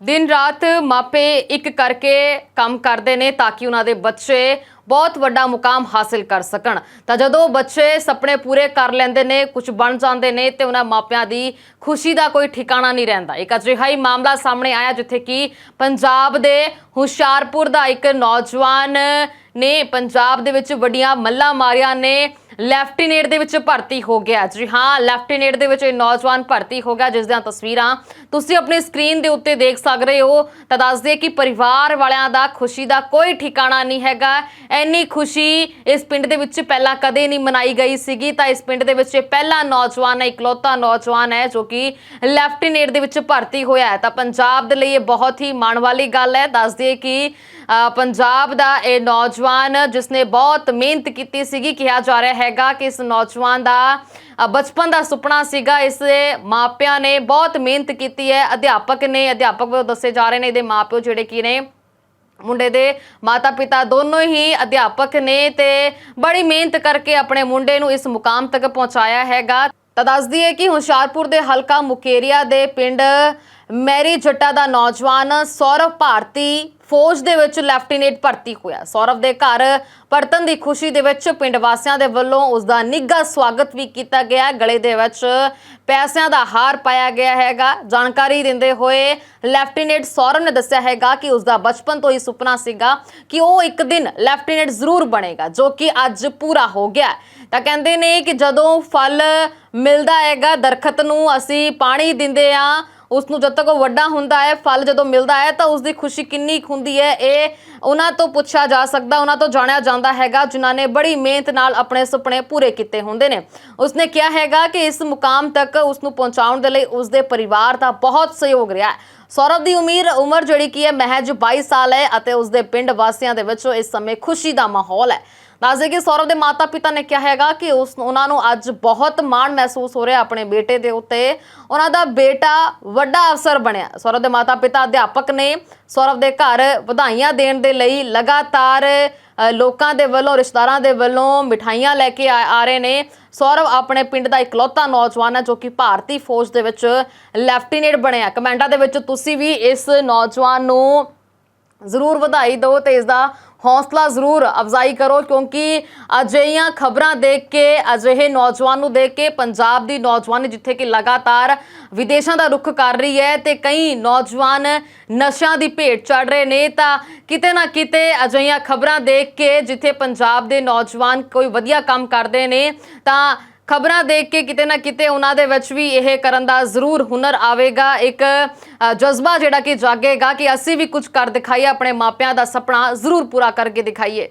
ਦਿਨ ਰਾਤ ਮਾਪੇ ਇੱਕ ਕਰਕੇ ਕੰਮ ਕਰਦੇ ਨੇ ਤਾਂ ਕਿ ਉਹਨਾਂ ਦੇ ਬੱਚੇ ਬਹੁਤ ਵੱਡਾ ਮੁਕਾਮ ਹਾਸਿਲ ਕਰ ਸਕਣ। ਤਾਂ ਜਦੋਂ ਬੱਚੇ ਸੁਪਨੇ ਪੂਰੇ ਕਰ ਲੈਂਦੇ ਨੇ ਕੁਝ ਬਣ ਜਾਂਦੇ ਨੇ ਤੇ ਉਹਨਾਂ ਮਾਪਿਆਂ ਦੀ ਖੁਸ਼ੀ ਦਾ ਕੋਈ ਠਿਕਾਣਾ ਨਹੀਂ ਰਹਿੰਦਾ। ਇੱਕ ਅਜਿਹਾ ਹੀ ਮਾਮਲਾ ਸਾਹਮਣੇ ਆਇਆ ਜਿੱਥੇ ਕਿ ਪੰਜਾਬ ਦੇ ਹੁਸ਼ਿਆਰਪੁਰ ਦਾ ਇੱਕ ਨੌਜਵਾਨ ਨੇ ਪੰਜਾਬ ਦੇ ਵਿੱਚ ਵੱਡੀਆਂ ਮੱਲਾਂ ਮਾਰੀਆਂ ਨੇ। ਲੈਫਟੀਨੇਟ ਦੇ ਵਿੱਚ ਭਰਤੀ ਹੋ ਗਿਆ। ਜੀ ਹਾਂ, ਲੈਫਟੀਨੇਟ ਦੇ ਵਿੱਚ ਇਹ ਨੌਜਵਾਨ ਭਰਤੀ ਹੋ ਗਿਆ ਜਿਸ ਦੀਆਂ ਤਸਵੀਰਾਂ ਤੁਸੀਂ ਆਪਣੀ ਸਕਰੀਨ ਦੇ ਉੱਤੇ ਦੇਖ ਸਕ ਰਹੇ ਹੋ। ਤਾਂ ਦੱਸ ਦਈਏ ਕਿ ਪਰਿਵਾਰ ਵਾਲਿਆਂ ਦਾ ਖੁਸ਼ੀ ਦਾ ਕੋਈ ਠਿਕਾਣਾ ਨਹੀਂ ਹੈਗਾ। ਇੰਨੀ ਖੁਸ਼ੀ ਇਸ ਪਿੰਡ ਦੇ ਵਿੱਚ ਪਹਿਲਾਂ ਕਦੇ ਨਹੀਂ ਮਨਾਈ ਗਈ ਸੀਗੀ। ਤਾਂ ਇਸ ਪਿੰਡ ਦੇ ਵਿੱਚ ਇਹ ਪਹਿਲਾ ਨੌਜਵਾਨ ਹੈ ਇਕਲੌਤਾ ਨੌਜਵਾਨ ਹੈ ਜੋ ਕਿ ਲੈਫਟੀਨੇਟ ਦੇ ਵਿੱਚ ਭਰਤੀ ਹੋਇਆ ਹੈ। ਤਾਂ ਪੰਜਾਬ ਦੇ ਲਈ ਇਹ ਬਹੁਤ ਹੀ ਮਾਣ ਵਾਲੀ ਗੱਲ ਹੈ। ਦੱਸ ਦਈਏ ਕਿ ਪੰਜਾਬ ਦਾ ਇਹ ਨੌਜਵਾਨ ਜਿਸਨੇ ਬਹੁਤ ਮਿਹਨਤ ਕੀਤੀ ਸੀਗੀ, ਕਿਹਾ ਜਾ ਰਿਹਾ ਹੈਗਾ ਕਿ ਇਸ ਨੌਜਵਾਨ ਦਾ ਬਚਪਨ ਦਾ ਸੁਪਨਾ ਸੀਗਾ, ਇਸ ਮਾਪਿਆਂ ਨੇ ਬਹੁਤ ਮਿਹਨਤ ਕੀਤੀ ਹੈ। ਅਧਿਆਪਕ ਨੇ, ਅਧਿਆਪਕ ਵੱਲੋਂ ਦੱਸੇ ਜਾ ਰਹੇ ਨੇ ਇਹਦੇ ਮਾਪਿਓ ਜਿਹੜੇ ਕੀ ਨੇ, ਮੁੰਡੇ ਦੇ ਮਾਤਾ-ਪਿਤਾ ਦੋਨੋਂ ਹੀ ਅਧਿਆਪਕ ਨੇ ਤੇ ਬੜੀ ਮਿਹਨਤ ਕਰਕੇ ਆਪਣੇ ਮੁੰਡੇ ਨੂੰ ਇਸ ਮੁਕਾਮ ਤੱਕ ਪਹੁੰਚਾਇਆ ਹੈਗਾ। ਤਾਂ ਦੱਸ ਦਈਏ ਕਿ ਹੁਸ਼ਿਆਰਪੁਰ ਦੇ ਹਲਕਾ ਮੁਕੇਰੀਆ ਦੇ ਪਿੰਡ ਮੈਰੀ ਜੱਟਾ ਦਾ ਨੌਜਵਾਨ ਸੌਰਵ ਭਾਰਤੀ ਫੌਜ ਦੇ ਵਿੱਚ ਲੈਫਟੀਨੈਂਟ ਭਰਤੀ ਹੋਇਆ। ਸੌਰਵ ਦੇ ਘਰ ਪਰਤਨ ਦੀ ਖੁਸ਼ੀ ਦੇ ਵਿੱਚ ਪਿੰਡ ਵਾਸੀਆਂ ਦੇ ਵੱਲੋਂ ਉਸ ਦਾ ਨਿੱਘਾ ਸਵਾਗਤ ਵੀ ਕੀਤਾ ਗਿਆ ਗਲੇ ਦੇ ਵਿੱਚ ਪੈਸਿਆਂ ਦਾ ਹਾਰ ਪਾਇਆ ਗਿਆ ਹੈਗਾ। ਜਾਣਕਾਰੀ ਦਿੰਦੇ ਹੋਏ ਲੈਫਟੀਨੈਂਟ ਸੌਰਵ ਨੇ ਦੱਸਿਆ ਹੈਗਾ ਕਿ ਉਸ ਦਾ ਬਚਪਨ ਤੋਂ ਹੀ ਸੁਪਨਾ ਸੀਗਾ ਕਿ ਉਹ ਇੱਕ ਦਿਨ ਲੈਫਟੀਨੈਂਟ ਜ਼ਰੂਰ ਬਣੇਗਾ, ਜੋ ਕਿ ਅੱਜ ਪੂਰਾ ਹੋ ਗਿਆ ਤਾਂ ਕਹਿੰਦੇ ਨੇ ਕਿ ਜਦੋਂ ਫਲ ਮਿਲਦਾ ਹੈਗਾ, ਦਰਖਤ ਨੂੰ ਅਸੀਂ ਪਾਣੀ ਦਿੰਦੇ ਆ ਉਸ ਨੂੰ ਜਦ ਤੱਕ ਉਹ ਵੱਡਾ ਹੁੰਦਾ ਹੈ, ਫਲ ਜਦੋਂ ਮਿਲਦਾ ਹੈ, ਤਾਂ ਉਸ ਦੀ ਖੁਸ਼ੀ ਕਿੰਨੀ ਕੁ ਹੁੰਦੀ ਹੈ, ਇਹ ਉਹਨਾਂ ਤੋਂ ਪੁੱਛਿਆ ਜਾ ਸਕਦਾ, ਉਹਨਾਂ ਤੋਂ ਜਾਣਿਆ ਜਾਂਦਾ ਹੈਗਾ, ਜਿਨ੍ਹਾਂ ਨੇ ਬੜੀ ਮਿਹਨਤ ਨਾਲ ਆਪਣੇ ਸੁਪਨੇ ਪੂਰੇ ਕੀਤੇ ਹੁੰਦੇ ਨੇ। ਉਸਨੇ ਕਿਹਾ ਹੈਗਾ ਕਿ ਇਸ ਮੁਕਾਮ ਤੱਕ ਉਸ ਨੂੰ ਪਹੁੰਚਾਉਣ ਦੇ ਲਈ ਉਸ ਦੇ ਪਰਿਵਾਰ ਦਾ ਬਹੁਤ ਸਹਿਯੋਗ ਰਿਹਾ ਹੈ। ਸੌਰਵ ਦੀ ਉਮਰ ਉਮਰ ਜਿਹੜੀ ਕੀ ਹੈ, ਮਹਿਜ 22 ਸਾਲ ਹੈ ਅਤੇ ਉਸ ਦੇ ਪਿੰਡ ਵਾਸੀਆਂ ਦੇ ਵਿੱਚ ਇਸ ਸਮੇਂ ਖੁਸ਼ੀ ਦਾ ਮਾਹੌਲ ਹੈ। ਦੱਸਦੇ ਕਿ ਸੌਰਵ ਦੇ ਮਾਤਾ-ਪਿਤਾ ਨੇ ਕਿਹਾ ਹੈਗਾ ਕਿ ਉਸ, ਉਹਨਾਂ ਨੂੰ ਅੱਜ ਬਹੁਤ ਮਾਣ ਮਹਿਸੂਸ ਹੋ ਰਿਹਾ ਆਪਣੇ ਬੇਟੇ ਦੇ ਉੱਤੇ। ਉਹਨਾਂ ਦਾ ਬੇਟਾ ਵੱਡਾ ਅਫਸਰ ਬਣਿਆ। ਸੌਰਵ ਦੇ ਮਾਤਾ-ਪਿਤਾ ਅਧਿਆਪਕ ਨੇ ਸੌਰਵ ਦੇ ਘਰ ਵਧਾਈਆਂ ਦੇਣ ਦੇ ਲਈ ਲਗਾਤਾਰ ਲੋਕਾਂ ਦੇ ਵੱਲੋਂ, ਰਿਸ਼ਤੇਦਾਰਾਂ ਦੇ ਵੱਲੋਂ ਮਿਠਾਈਆਂ ਲੈ ਕੇ ਆ ਆ ਰਹੇ ਨੇ। ਸੌਰਵ ਆਪਣੇ ਪਿੰਡ ਦਾ ਇਕਲੌਤਾ ਨੌਜਵਾਨ ਹੈ ਜੋ ਕਿ ਭਾਰਤੀ ਫੌਜ ਦੇ ਵਿੱਚ ਲੈਫਟੀਨੈਂਟ ਬਣਿਆ ਕਮੈਂਟਾਂ ਦੇ ਵਿੱਚ ਤੁਸੀਂ ਵੀ ਇਸ ਨੌਜਵਾਨ ਨੂੰ ਜ਼ਰੂਰ ਵਧਾਈ ਦਿਓ ਤੇ ਇਸ ਦਾ ਹੌਸਲਾ ਜ਼ਰੂਰ ਅਫਜ਼ਾਈ ਕਰੋ ਕਿਉਂਕਿ ਅਜਿਹੀਆਂ ਖਬਰਾਂ ਦੇਖ ਕੇ, ਅਜਿਹੇ ਨੌਜਵਾਨ ਨੂੰ ਦੇਖ ਕੇ, ਪੰਜਾਬ ਦੀ ਨੌਜਵਾਨ ਜਿੱਥੇ ਕਿ ਲਗਾਤਾਰ ਵਿਦੇਸ਼ਾਂ ਦਾ ਰੁਖ ਕਰ ਰਹੀ ਹੈ ਤੇ ਕਈ ਨੌਜਵਾਨ ਨਸ਼ਿਆਂ ਦੀ ਭੇਟ ਚੜ ਰਹੇ ਨੇ, ਤਾਂ ਕਿਤੇ ਨਾ ਕਿਤੇ ਅਜਿਹੀਆਂ ਖਬਰਾਂ ਦੇਖ ਕੇ ਜਿੱਥੇ ਪੰਜਾਬ ਦੇ ਨੌਜਵਾਨ ਕੋਈ ਵਧੀਆ ਕੰਮ ਕਰਦੇ ਨੇ, ਤਾਂ ਖਬਰਾਂ ਦੇਖ ਕੇ ਕਿਤੇ ਨਾ ਕਿਤੇ ਉਹਨਾਂ ਦੇ ਵਿੱਚ ਵੀ ਇਹ ਕਰਨ ਦਾ ਜ਼ਰੂਰ ਹੁਨਰ ਆਵੇਗਾ। ਇੱਕ ਜਜ਼ਬਾ ਜਿਹੜਾ ਕਿ ਜਾਗੇਗਾ ਕਿ ਅਸੀਂ ਵੀ ਕੁਝ ਕਰ ਦਿਖਾਈਏ, ਆਪਣੇ ਮਾਪਿਆਂ ਦਾ ਸੁਪਨਾ ਜ਼ਰੂਰ ਪੂਰਾ ਕਰਕੇ ਦਿਖਾਈਏ।